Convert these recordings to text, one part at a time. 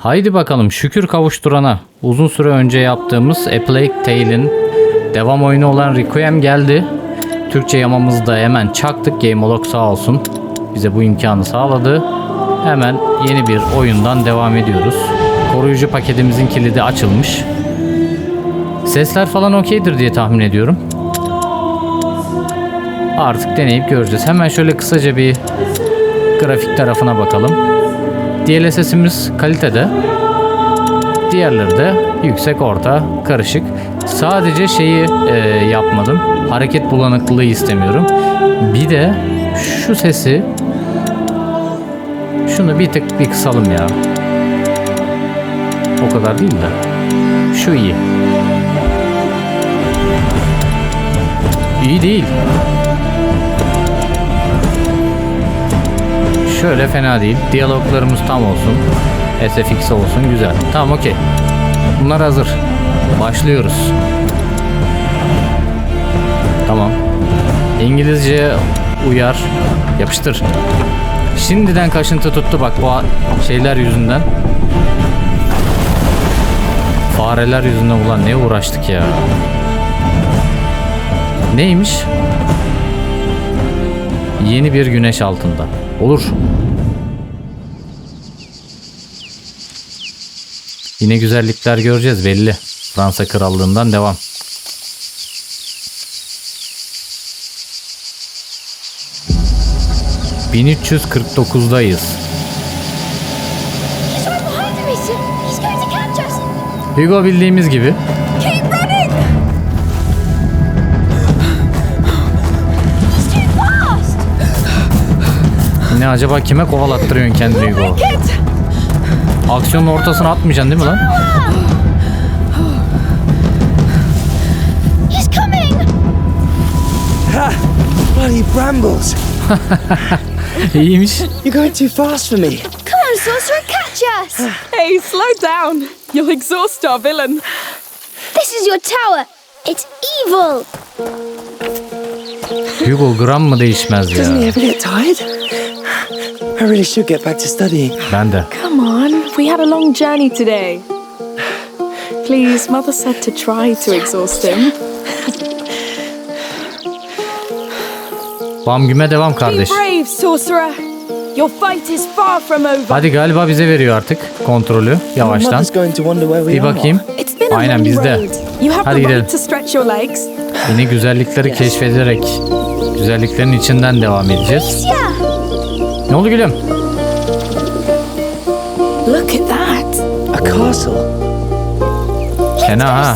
Haydi bakalım şükür kavuşturana. Uzun süre önce yaptığımız A Plague Tale'in devam oyunu olan Requiem geldi. Türkçe yamamızı da hemen çaktık. Gameolog sağ olsun. Bize bu imkanı sağladı. Hemen yeni bir oyundan devam ediyoruz. Koruyucu paketimizin kilidi açılmış. Sesler falan okeydir diye tahmin ediyorum. Artık deneyip göreceğiz. Hemen şöyle kısaca bir grafik tarafına bakalım. DLSS'imiz kalitede. Diğerleri de yüksek, orta, karışık. Sadece şeyi e, yapmadım. Hareket bulanıklığı istemiyorum. Bir de şu sesi şunu bir tık bir kısalım ya. O kadar değil de. Şu iyi. İyi değil. Şöyle fena değil. Diyaloglarımız tam olsun. SFX olsun güzel. Tamam okey. Bunlar hazır. Başlıyoruz. Tamam. İngilizce uyar. Yapıştır. Şimdiden kaşıntı tuttu bak bu şeyler yüzünden. Fareler yüzünden ulan ne uğraştık ya. Neymiş? Yeni bir güneş altında. Olur. Yine güzellikler göreceğiz belli. Fransa Krallığından devam. ...1349'dayız. He's right behind him, Mason. He's going to catch us. Hugo bildiğimiz gibi ne acaba kime kovalattırıyorsun kendini Hugo? Aksiyonun ortasına atmayacaksın değil mi lan? He's coming! Ha! Bloody brambles! İyiymiş. You're going too fast for me. Come on, sorcerer, catch us! Hey, slow down. You'll exhaust our villain. This is your tower. It's evil. Hugo gram mı değişmez Doesn't he ya? ever get tired? I really should get back to studying. Ben de. Come on, we had a long journey today. Please, Mother said to try to exhaust him. Bam güme devam Be kardeş. brave, sorcerer. Your fight is far from over. Hadi galiba bize veriyor artık kontrolü yavaştan. Mother's going to wonder where we Bir are. bakayım. It's been a Aynen bizde. road. You have Hadi the gidelim. right to stretch your legs. Yeni güzellikleri keşfederek güzelliklerin içinden devam edeceğiz. Yeah. Ne oldu gülüm? Look at that. A castle. Fena ha.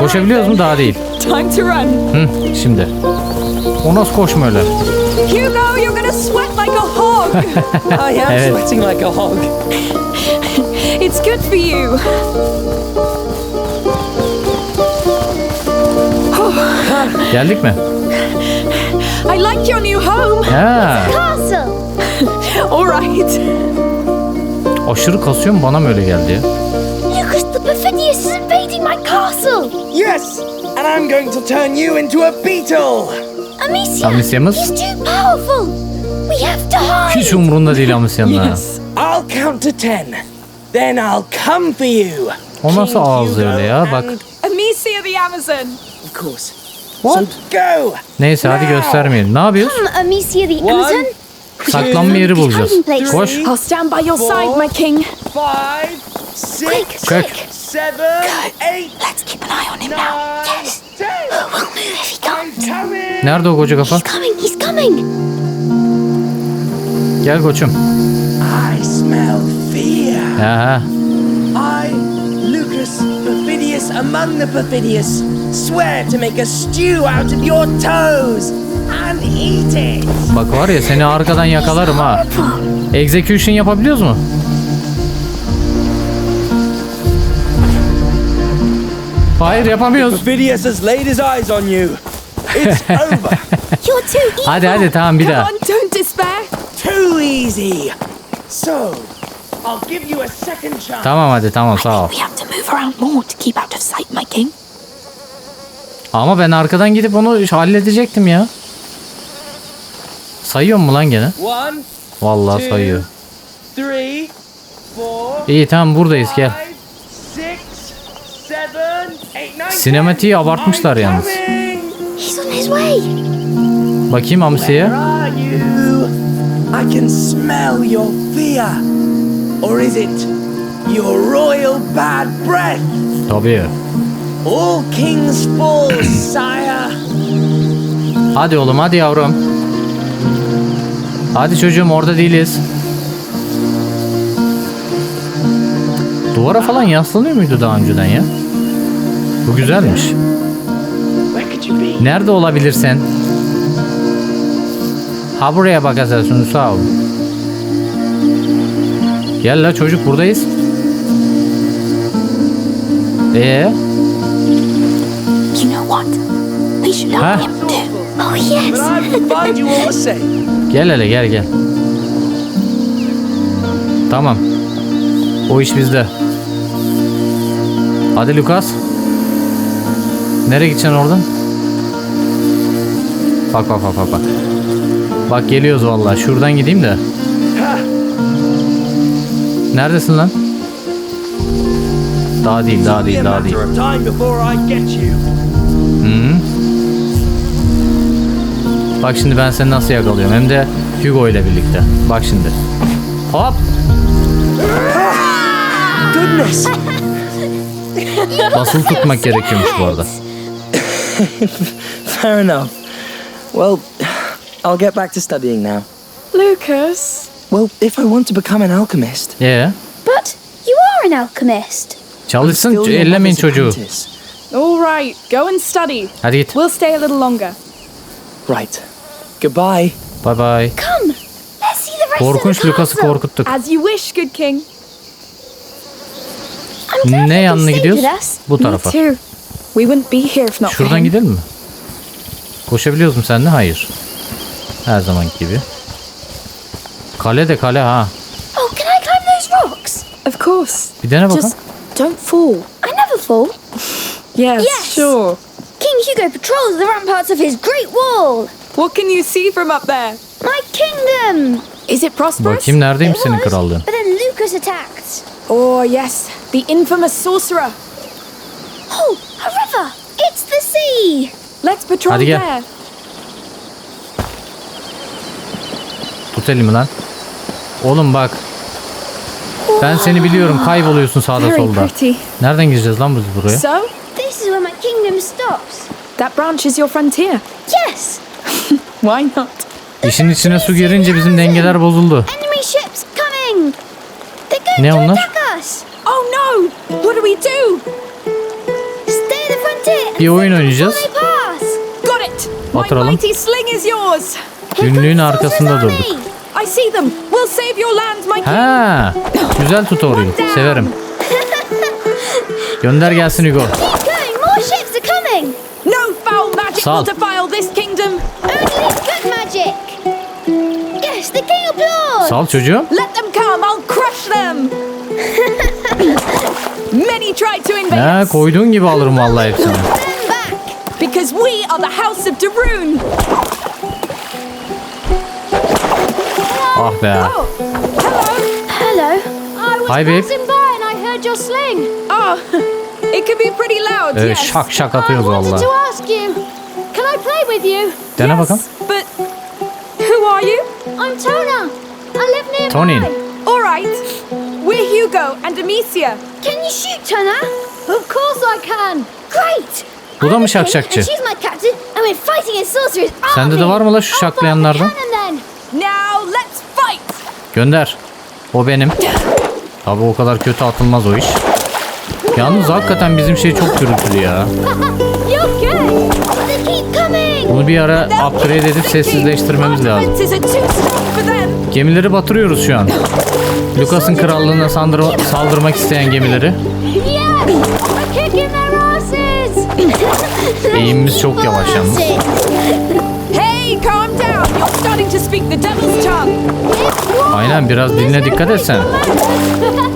Koşabiliyoruz mu? Daha değil. Time to run. Hı, şimdi. O nasıl koşma öyle? Hugo, you're gonna sweat like a hog. I am Evet. sweating like a hog. it's good for you. Geldik mi? I like your new home. Ha, Castle. All right. aşırı kasıyor mu? Bana mı öyle geldi ya? Lucas the Perfidious is invading my castle. Yes! And I'm going to turn you into a beetle! Amicia. Amisya'mız? He's too powerful. We have to hide. Hiç umurunda değil Amisya'nın ha. Yes. I'll count to ten. Then I'll come for you. O nasıl King ağız Hugo öyle ya? Bak. and- Amicia the Amazon. Of course. What? Neyse hadi göstermeyelim. Ne yapıyoruz? Come, Amicia the. Amazon. Saklanma yeri bulacağız. Koş. I'll stand by your side, my king. Five, six, quick. seven, eight, Let's keep an eye on him now. Yes. ten. We'll move if he coming! Nerede o koca kafa? He's coming. He's coming. Gel koçum. I smell fear. Ha, I, Lucas Perfidious among the Perfidious, swear to make a stew out of your toes and eat it. bak var ya seni arkadan yakalarım ha. Execution yapabiliyoruz mu? Hayır yapamıyoruz. Perfidious has laid his eyes on you. It's over. You're too evil. Hadi hadi tamam bir Come daha. on, don't despair. Too easy. So, Tamam hadi tamam sağ ol. We have to move around more to keep out of sight, my king. Ama ben arkadan gidip onu halledecektim ya. Sayıyor mu lan gene? One, Vallahi two, sayıyor. three, four, İyi tamam buradayız gel. five, six, seven, eight, nine, Sinematiği abartmışlar yalnız. coming. He's on his way. Bakayım you? I can smell your fear. Or is it your royal bad breath? Tabii. All kings fall, sire. Hadi oğlum hadi yavrum. Hadi çocuğum orada değiliz. Duvara falan yaslanıyor muydu daha önceden ya? Bu güzelmiş. Nerede olabilirsen? Ha buraya bakarsın sağ ol. Gel la çocuk buradayız. Ee, You know what? We should him too. Oh, But yes. I will find you all the same. gel hele gel gel. Tamam. O iş bizde. Hadi Lucas. Nereye gideceksin oradan? Bak bak bak bak bak. Bak geliyoruz vallahi. Şuradan gideyim de. Neredesin lan? Daha değil, daha değil, daha değil. Hı. Bak şimdi ben seni nasıl yakalıyorum. Hem de Hugo ile birlikte. Bak şimdi. Hop. Goodness. Basılı tutmak gerekiyormuş bu arada. Fair enough. Well, I'll get back to studying now. Lucas. Well, if I want to become an alchemist, Ee, But you are an alchemist. çalışsın ellemeyin çocuğu. All right, go and study. Hadi git. We'll stay a little longer. Right. Goodbye. Bye bye. Come, let's see the rest Korkunç of the Lucas'ı castle. korkuttuk. As you wish, good king. Ne you yanına gidiyoruz? Bu tarafa. We wouldn't be here if not for Şuradan gidelim mi? Koşabiliyoruz mu seninle? Hayır. Her zamanki gibi. Kale de kale ha. Oh, can I climb those rocks? Of course. Bir dene bakalım. Just don't fall. I never fall. Yes, Yes. sure. King Hugo patrols the ramparts of his great wall. What can you see from up there? My kingdom. Is it prosperous? Bakayım neredeymiş It senin was, krallığın. But then Lucas attacked. Oh, yes. The infamous sorcerer. Oh, a river. It's the sea. Let's patrol Hadi gel. there. Tut elimi lan. Oğlum bak. Ben seni biliyorum. Kayboluyorsun sağda solda. Nereden gireceğiz lan biz buraya? So, This is where my kingdom stops. that branch is your frontier. Yes. Why not? İşin içine su girince bizim dengeler bozuldu. Enemy ships coming. They're going Ne to onlar? attack us. Oh no! What do we do? Stay at the frontier. Bir oyun oynayacağız. before they pass. Got it! My mighty sling is yours! Günlüğün arkasında durduk. I see them! We'll save your land, my king! Ha, güzel tut orayı. Severim. Gönder gelsin Hugo. Keep going. More ships are coming. No foul magic Sal. will defile this kingdom! Only good magic. Yes, the king applauds. Sal çocuğum. Let them come! I'll crush them! Many tried to invade Ha, us koyduğun gibi alırım vallahi hepsini. Stand back. because we are the House of Daroon! Ah be. Oh, hello! Hello. Hi, babe. Oh, it can be pretty loud, Ee, yes. şak şak atıyoruz. Can I play with you? Dene yes, bakalım. But who are you? I'm Tona. I live nearby. Tonin. All right. We're Hugo and Amicia. Can you shoot, Tona? Of course I can. Great. Bu da mı şakşakçı? Sende de var mı la şu şaklayanlardan? Now fight! Gönder. O benim. Tabi o kadar kötü atılmaz o iş. Yalnız hakikaten bizim şey çok gürültülü ya. Bunu bir ara upgrade edip sessizleştirmemiz lazım. Gemileri batırıyoruz şu an. Lucas'ın krallığına sandırma- saldırmak isteyen gemileri. Eğimimiz çok yavaş yalnız. Aynen biraz diline dikkat et sen.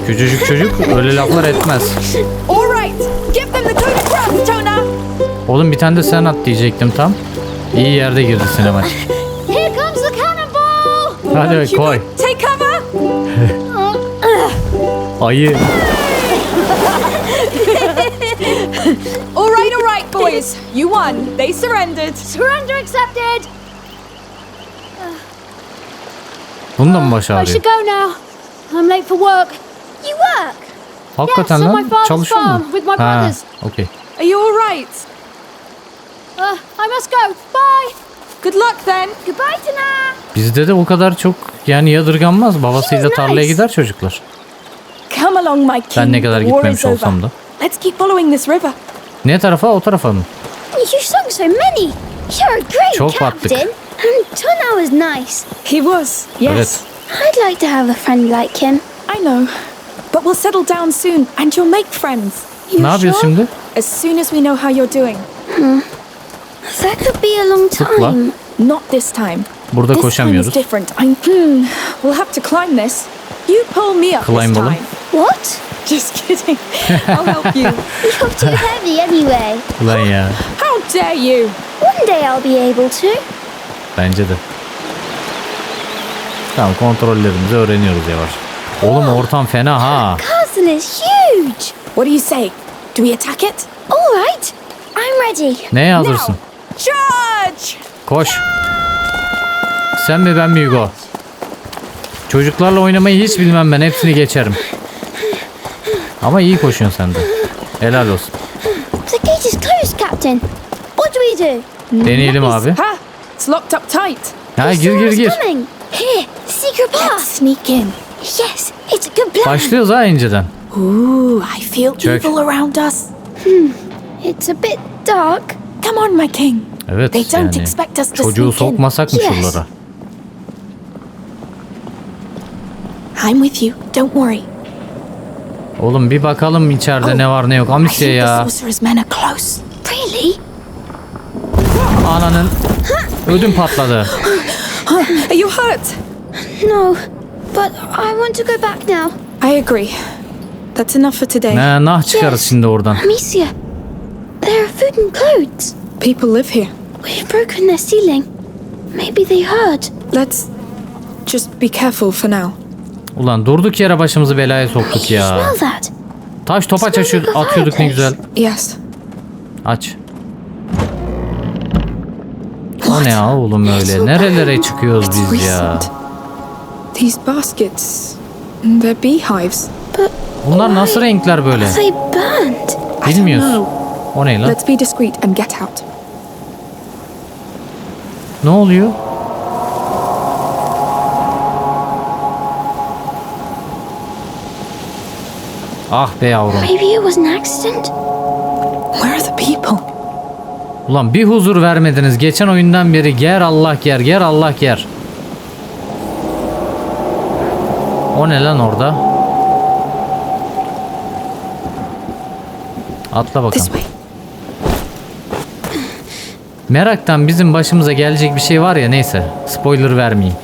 Küçücük çocuk öyle laflar etmez. Oğlum bir tane de sen at diyecektim tam. İyi yerde girdi sinema. Hadi koy. Ayı. All right, all right, boys. You won. They surrendered. Surrender accepted. Bunu da mı I başarıyor? should go now. I'm late for work. You work? Hakikaten lan çalışıyor mu? Ha, okey. Are you all right? Uh, I must go. Bye. Good luck then. Goodbye, Tana. Bizde de o kadar çok yani yadırganmaz. Babasıyla tarlaya gider çocuklar. Come along, my king. Ben ne kadar gitmemiş olsam da. Let's keep following this river. Ne tarafa o tarafa mı? You sung so many. You're a great Çok battık. captain. And Tana was nice. He was. Yes. I'd like to have a friend like him. I know. But we'll settle down soon and you'll make friends. You ne yapıyoruz sure? şimdi? As soon as we know how you're doing. That could be a long Zıpla. time. Not this time. Burada this koşamıyoruz. time is different. I'm. Hmm. We'll have to climb this. You pull me up Climb this oğlum. time. What? Just kidding. I'll help you. You're too heavy anyway. Ulan ya. How dare you? One day I'll be able to. Bence de. Tamam kontrollerimizi öğreniyoruz yavaş. Oğlum ortam fena ha. Castle is huge. What do you say? Do we attack it? All right. I'm ready. Neye hazırsın? Charge! Koş. Sen mi ben mi Hugo? Çocuklarla oynamayı hiç bilmem ben. Hepsini geçerim. Ama iyi koşuyorsun sen de. Helal olsun. The gate is closed, Captain. What do we do? Deneyelim abi. Ha! It's locked up tight. Ha gir gir gir. Here, path. sneak in. Yes, it's a good plan. Başlıyoruz ha inceden. Ooh, I feel Check. evil around us. It's a bit dark. Come on, my king. Evet They don't yani. expect us to Çocuğu sneak in. sokmasak mı Yes. şuralara? I'm with you. Don't worry. Oğlum bir bakalım içeride ne var ne yok. I Amisya think the ya. sorcerer's men are close. Really? Ananın ödüm patladı. Are you hurt? No, but I want to go back now. I agree. That's enough for today. Ne nah çıkarız Yes. şimdi oradan. Amicia, there are food and clothes. People live here. We've broken their ceiling. Maybe they heard. Let's just be careful for now. Ulan durduk yere başımızı belaya soktuk You ya. smell that? Taş topaç açıyor, atıyorduk ne güzel. Yes. Aç. O ne ya oğlum öyle? Nerelere çıkıyoruz biz ya? These baskets, they're beehives. But Bunlar nasıl renkler böyle? Bilmiyoruz. O ne lan? Let's be discreet and get out. Ne oluyor? Ah be yavrum. Maybe it was an accident. Where are the people? Ulan bir huzur vermediniz. Geçen oyundan beri ger Allah ger, ger Allah ger. O ne lan orada? Atla bakalım. Meraktan bizim başımıza gelecek bir şey var ya neyse. Spoiler vermeyeyim.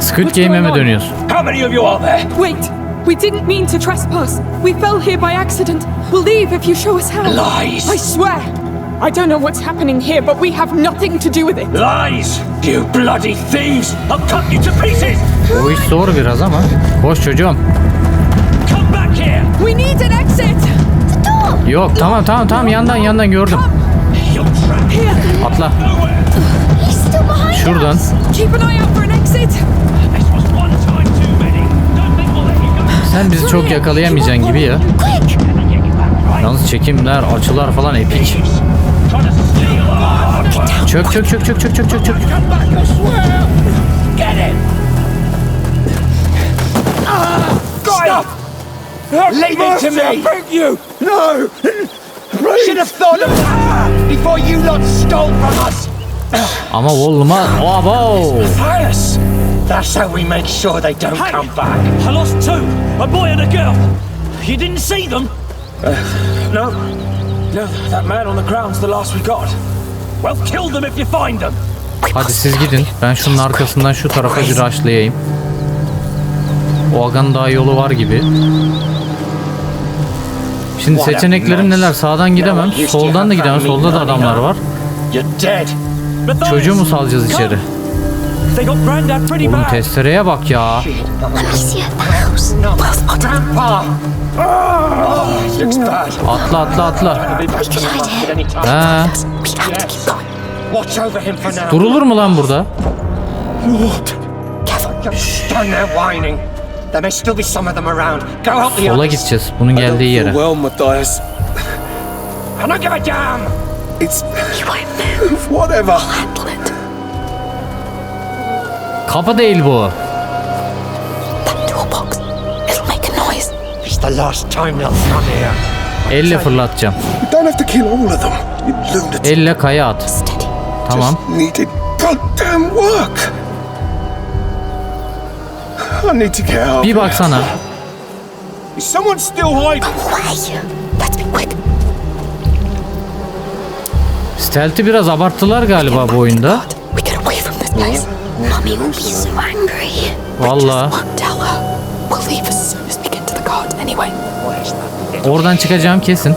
Squid Game'e mi dönüyorsun? How many of you are there? Wait, we didn't mean to trespass. We fell here by accident. We'll leave if you show us how. Lies! I swear. I don't know what's happening here, but we have nothing to do with it. Lies! You bloody thieves! I'll cut you to pieces! O iş zor biraz ama. Koş çocuğum. Come back here! We need an exit. the door. Yok tamam tamam tamam yandan yandan gördüm. Atla. Şuradan. keep an eye out for an exit. Sen bizi çok yakalayamayacaksın gibi ya. Yalnız çekimler, açılar falan epik. Çök çök çök çök çök çök çök çök. Stop! Leave it to me! I beg you! No! Should have thought of that before you lot stole from us! Ama olma. Abo. Pious! That's how we make sure they don't come back. I lost two, a boy and a girl. You didn't see them? no. No, that man on the ground's the last we got. Well, kill them if you find them. Hadi siz gidin. Ben şunun arkasından şu tarafa bir rushlayayım. O aganın daha yolu var gibi. Şimdi seçeneklerim neler? Sağdan gidemem. Soldan da gidemem. Solda da adamlar var. You're dead. Çocuğu mu salacağız içeri? Oğlum testereye bak ya. Let me see the house. No, Grandpa! Looks bad. Atla atla atla. Ha. Durulur mu lan burada? Stand there whining. There may still be some of them around. Go help the Sola others. gideceğiz. Bunun geldiği yere. Well, Matthias, I don't give a damn. it's You won't move. whatever. Kapı değil bu. That toolbox. It'll make a noise. It's the last time they'll come here. Elle fırlatacağım. You don't have to kill all of them, you lunatic. Elle kaya at. Tamam. Just needed goddamn work. I need to get out. Bir baksana. Is someone still hiding? Away. Let's be quick. Stealth'i biraz abarttılar galiba bu oyunda. We get away from this place. Mummy will be so angry. Valla. Won't tell her. We'll leave as soon as we get to the guard anyway. Where's that little Oradan çıkacağım kesin.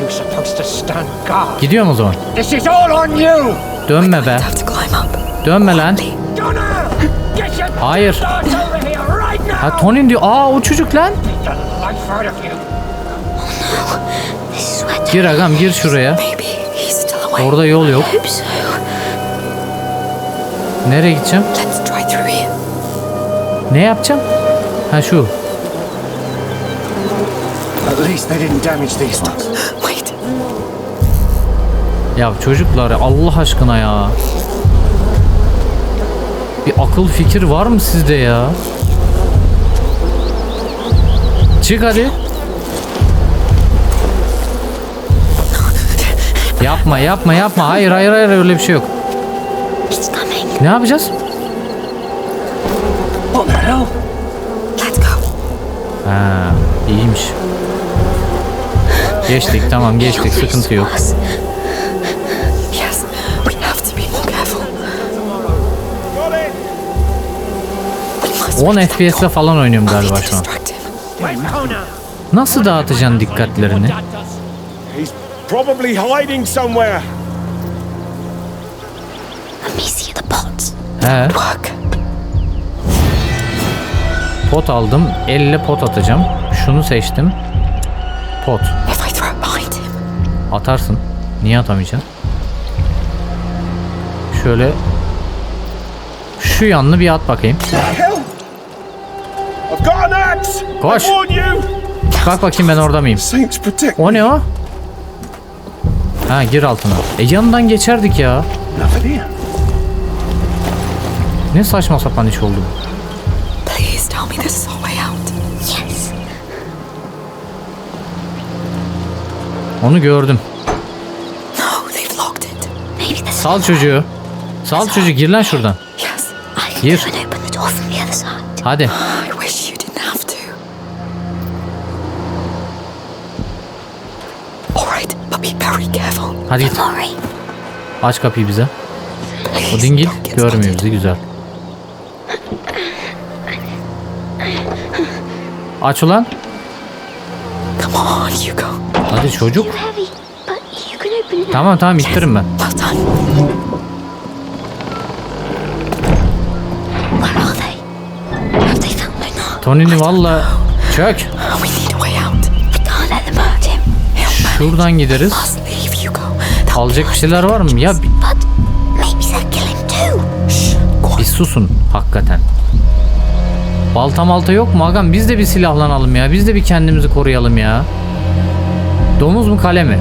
You supposed to stand guard. Gidiyorum o zaman. This is all on you. Dönme be. Have to climb up. Dönme lan. Gunner, get your Hayır. Ha Tony diyor. Aa o çocuk lan. Where Gir agam gir şuraya. Maybe he's still awake. Orada yol yok. Nereye gideceğim? Let's try through here. Ne yapacağım? Ha şu. At least they didn't damage these ones. Wait. Ya çocuklar Allah aşkına ya. Bir akıl fikir var mı sizde ya? Çık hadi. Yapma yapma yapma. Hayır hayır hayır öyle bir şey yok. Ne yapacağız? What the? Let's go. Ha, iyiymiş. Geçtik tamam geçtik sıkıntı yok. Yes. We have to be more careful. We must 10 FPS'le falan oynuyorum galiba şu an. Nasıl dağıtacaksın dikkatlerini? He's probably hiding somewhere. He, Work. pot aldım. Elle pot atacağım. Şunu seçtim. Pot. If I throw it behind him, Atarsın. Niye atamayacaksın? Şöyle şu yanını bir at bakayım. Koş. Bak bakayım ben orada mıyım? O ne o? Ha gir altına. E yanından geçerdik ya. Ne saçma sapan iş oldu. bu. please tell me this is our way out. Yes. Onu gördüm. No, they've locked it. Maybe this Sal çocuğu. Sal çocuğu gir lan şuradan. Yes. I can Here. go and open the door from the other side. Hadi. I wish you didn't have to. Alright, but be very careful. Hadi git. Don't worry. Aç kapıyı bize. Please O dingil don't get görmüyor spotted. bizi güzel. Aç ulan. Come on, Hugo. Hadi çocuk. Tamam tamam ittiririm ben. Tony'ni valla çök. Şuradan gideriz. Alacak bir şeyler var mı? Ya bir susun hakikaten. Balta malta yok mu agam? Biz de bir silahlanalım ya. Biz de bir kendimizi koruyalım ya. Domuz mu kale mi?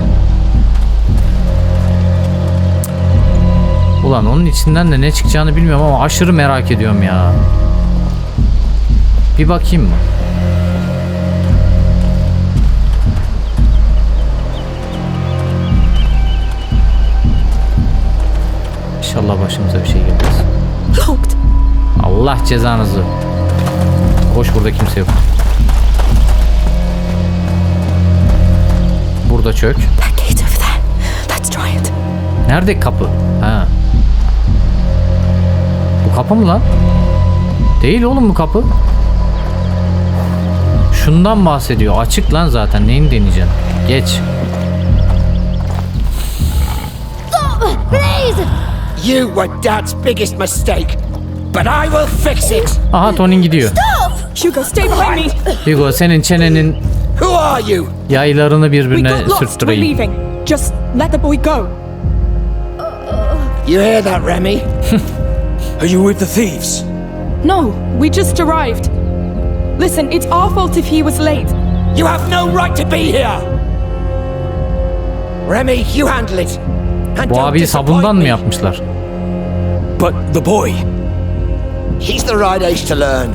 Ulan onun içinden de ne çıkacağını bilmiyorum ama aşırı merak ediyorum ya. Bir bakayım mı? İnşallah başımıza bir şey gelmez. Allah cezanızı. Koş burada kimse yok. Burada çök. Nerede kapı? Ha. Bu kapı mı lan? Değil oğlum bu kapı. Şundan bahsediyor. Açık lan zaten. Neyini deneyeceksin? Geç. Please! You were Dad's biggest mistake. but I will fix it. Aha Tonin gidiyor. Hugo, stay behind me. Hugo senin çenenin Who are you? yaylarını We birbirine got lost. We're sürttüreyim. leaving. Just let the boy go. You hear that, Remy? Are you with the thieves? No, we just arrived. Listen, it's our fault if he was late. You have no right to be here. Remy, you handle it. And Bu don't abiyi disappoint sabundan mı me. yapmışlar? But the boy, He's the right age to learn.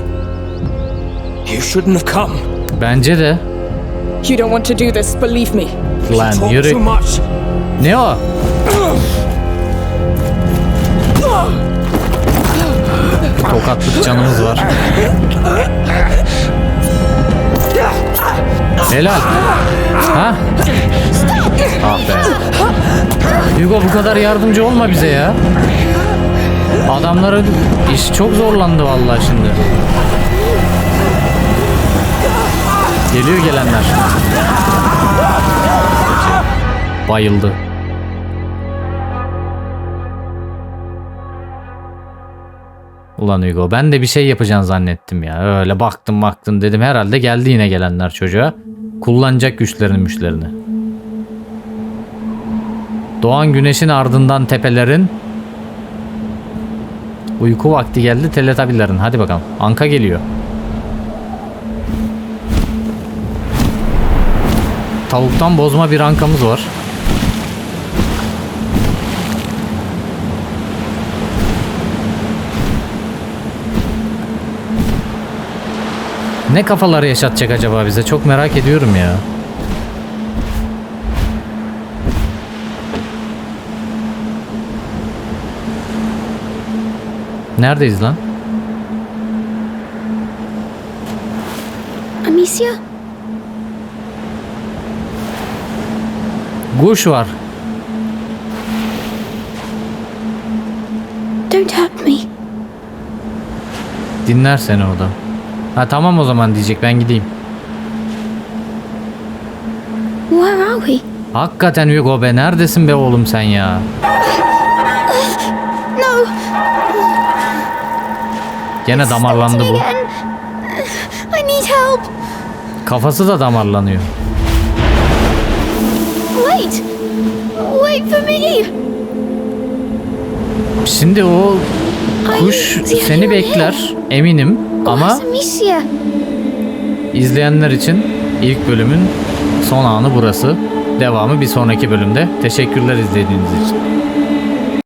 You shouldn't have come. Bence de. You don't want to do this, believe me. Lan yürü. too much. Ne o? Tokatlık canımız var. Helal. Ha? Ah be. Hugo bu kadar yardımcı olma bize ya. Adamların iş çok zorlandı vallahi şimdi. Geliyor gelenler. Bayıldı. Ulan Hugo ben de bir şey yapacaksın zannettim ya. Öyle baktım baktım dedim herhalde geldi yine gelenler çocuğa. Kullanacak güçlerini müşlerini. Doğan güneşin ardından tepelerin Uyku vakti geldi teletabilerin. Hadi bakalım. Anka geliyor. Tavuktan bozma bir ankamız var. Ne kafaları yaşatacak acaba bize? Çok merak ediyorum ya. Neredeyiz lan? Amicia? Kuş var. Don't hurt me. Dinler seni o da. Ha tamam o zaman diyecek ben gideyim. Where are we? Hakikaten Hugo be neredesin be oğlum sen ya? No! Gene damarlandı bu. I need help. Kafası da damarlanıyor. Wait! Wait for me! Şimdi o kuş seni bekler eminim ama izleyenler için ilk bölümün son anı burası. Devamı bir sonraki bölümde. Teşekkürler izlediğiniz için.